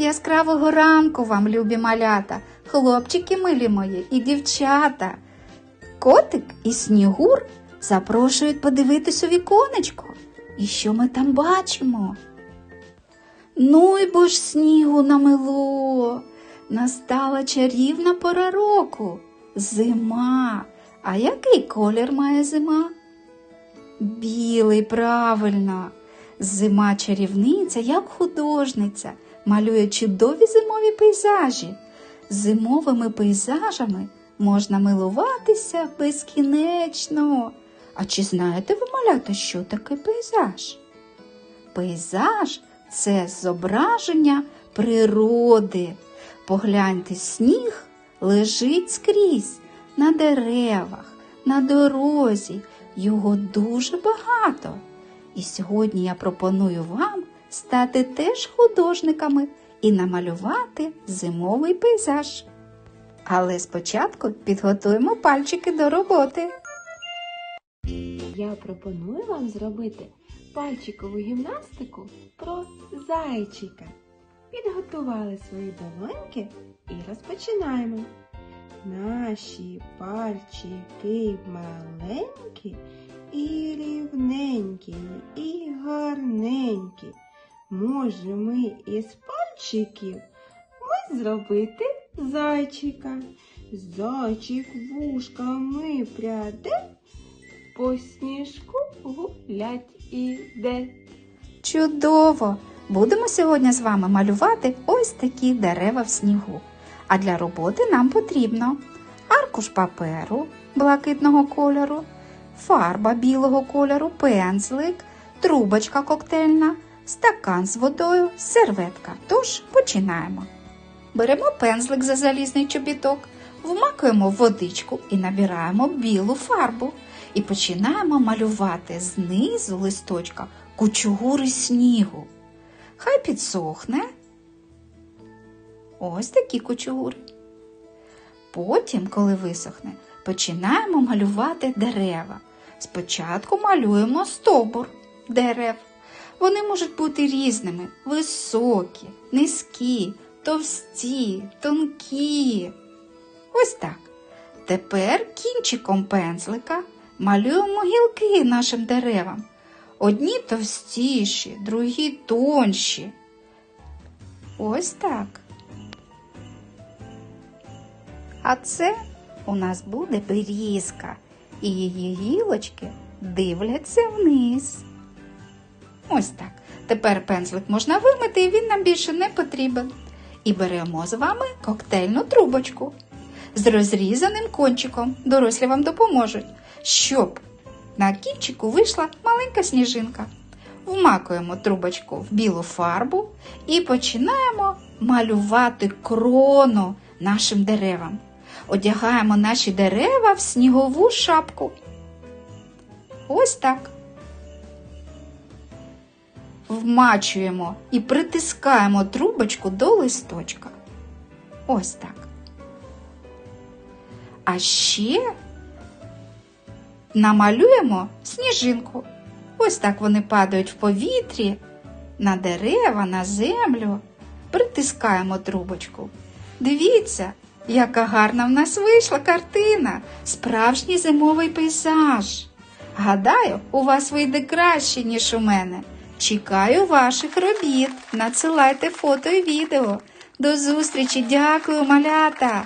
Яскравого ранку вам, любі малята, хлопчики милі мої і дівчата. Котик і снігур запрошують подивитись у віконечко. І що ми там бачимо? Ну й бо ж снігу намело. Настала чарівна пора року. Зима. А який колір має зима? Білий, правильно. Зима чарівниця, як художниця, малює чудові зимові пейзажі. Зимовими пейзажами можна милуватися безкінечно. А чи знаєте ви, малята, що таке пейзаж? Пейзаж це зображення природи. Погляньте, сніг лежить скрізь на деревах, на дорозі. Його дуже багато. І сьогодні я пропоную вам стати теж художниками і намалювати зимовий пейзаж. Але спочатку підготуємо пальчики до роботи. Я пропоную вам зробити пальчикову гімнастику про зайчика. Підготували свої долоньки і розпочинаємо. Наші пальчики маленькі і рівненькі, і гарненькі. Може, ми із пальчиків ми зробити зайчика. Зайчик вушками пряде, по сніжку гулять іде. Чудово! Будемо сьогодні з вами малювати ось такі дерева в снігу. А для роботи нам потрібно аркуш паперу блакитного кольору, фарба білого кольору, пензлик, трубочка коктейльна, стакан з водою, серветка. Тож починаємо. Беремо пензлик за залізний чобіток, вмакуємо водичку і набираємо білу фарбу. І починаємо малювати знизу листочка кучугури снігу. Хай підсохне. Ось такі кучугури. Потім, коли висохне, починаємо малювати дерева. Спочатку малюємо стовбур дерев. Вони можуть бути різними: високі, низькі, товсті, тонкі. Ось так. Тепер кінчиком пензлика малюємо гілки нашим деревам. Одні товстіші, другі тонші. Ось так. А це у нас буде берізка, і її гілочки дивляться вниз. Ось так. Тепер пензлик можна вимити, і він нам більше не потрібен. І беремо з вами коктейльну трубочку з розрізаним кончиком. Дорослі вам допоможуть, щоб на кінчику вийшла маленька сніжинка. Вмакуємо трубочку в білу фарбу і починаємо малювати крону нашим деревам. Одягаємо наші дерева в снігову шапку. Ось так. Вмачуємо і притискаємо трубочку до листочка. Ось так. А ще намалюємо сніжинку. Ось так вони падають в повітрі, на дерева, на землю. Притискаємо трубочку. Дивіться, яка гарна в нас вийшла картина, справжній зимовий пейзаж. Гадаю, у вас вийде краще, ніж у мене. Чекаю ваших робіт. Надсилайте фото і відео. До зустрічі, дякую, малята!